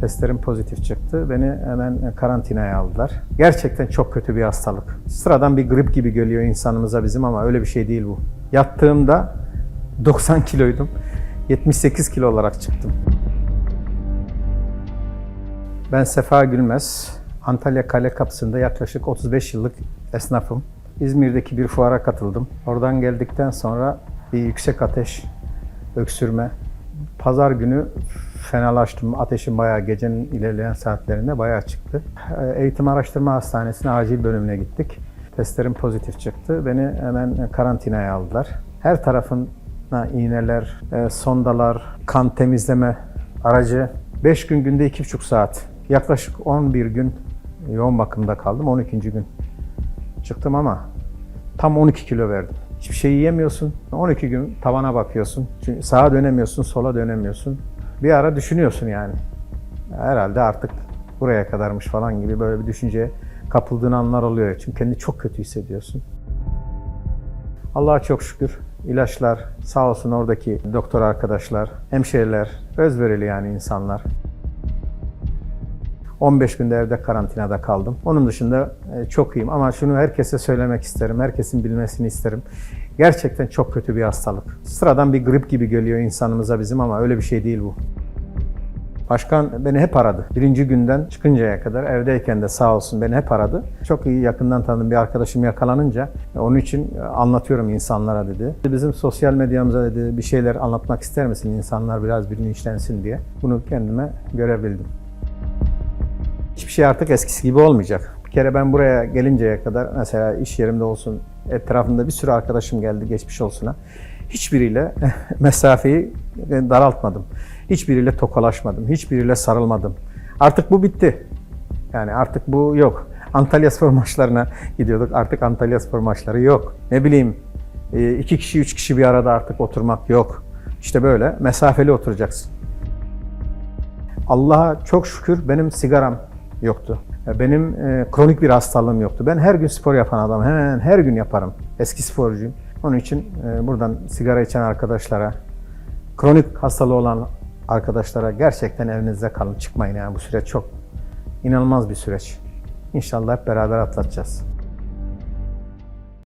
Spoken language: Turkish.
Testlerim pozitif çıktı. Beni hemen karantinaya aldılar. Gerçekten çok kötü bir hastalık. Sıradan bir grip gibi geliyor insanımıza bizim ama öyle bir şey değil bu. Yattığımda 90 kiloydum. 78 kilo olarak çıktım. Ben Sefa Gülmez. Antalya Kale Kapısı'nda yaklaşık 35 yıllık esnafım. İzmir'deki bir fuara katıldım. Oradan geldikten sonra bir yüksek ateş, öksürme. Pazar günü fenalaştım. Ateşim bayağı gecenin ilerleyen saatlerinde bayağı çıktı. Ee, Eğitim Araştırma Hastanesi'ne acil bölümüne gittik. Testlerim pozitif çıktı. Beni hemen karantinaya aldılar. Her tarafına iğneler, e, sondalar, kan temizleme aracı. 5 gün günde 2,5 saat. Yaklaşık 11 gün yoğun bakımda kaldım. 12. gün çıktım ama tam 12 kilo verdim. Hiçbir şey yiyemiyorsun. 12 gün tavana bakıyorsun. Çünkü sağa dönemiyorsun, sola dönemiyorsun. Bir ara düşünüyorsun yani. Herhalde artık buraya kadarmış falan gibi böyle bir düşünceye kapıldığın anlar oluyor. Çünkü kendini çok kötü hissediyorsun. Allah'a çok şükür ilaçlar sağ olsun oradaki doktor arkadaşlar, hemşehriler, özverili yani insanlar. 15 günde evde karantinada kaldım. Onun dışında e, çok iyiyim ama şunu herkese söylemek isterim, herkesin bilmesini isterim. Gerçekten çok kötü bir hastalık. Sıradan bir grip gibi geliyor insanımıza bizim ama öyle bir şey değil bu. Başkan beni hep aradı. Birinci günden çıkıncaya kadar evdeyken de sağ olsun beni hep aradı. Çok iyi yakından tanıdığım bir arkadaşım yakalanınca e, onun için e, anlatıyorum insanlara dedi. Bizim sosyal medyamıza dedi bir şeyler anlatmak ister misin insanlar biraz bilinçlensin diye. Bunu kendime görebildim. Hiçbir şey artık eskisi gibi olmayacak. Bir kere ben buraya gelinceye kadar mesela iş yerimde olsun, etrafımda bir sürü arkadaşım geldi geçmiş olsuna. Hiçbiriyle mesafeyi daraltmadım. Hiçbiriyle tokalaşmadım. Hiçbiriyle sarılmadım. Artık bu bitti. Yani artık bu yok. Antalya spor maçlarına gidiyorduk. Artık Antalya spor maçları yok. Ne bileyim e, iki kişi, üç kişi bir arada artık oturmak yok. İşte böyle mesafeli oturacaksın. Allah'a çok şükür benim sigaram yoktu. Benim e, kronik bir hastalığım yoktu. Ben her gün spor yapan adamım. Hemen her gün yaparım. Eski sporcuyum. Onun için e, buradan sigara içen arkadaşlara, kronik hastalığı olan arkadaşlara gerçekten evinizde kalın. Çıkmayın yani bu süreç çok inanılmaz bir süreç. İnşallah hep beraber atlatacağız.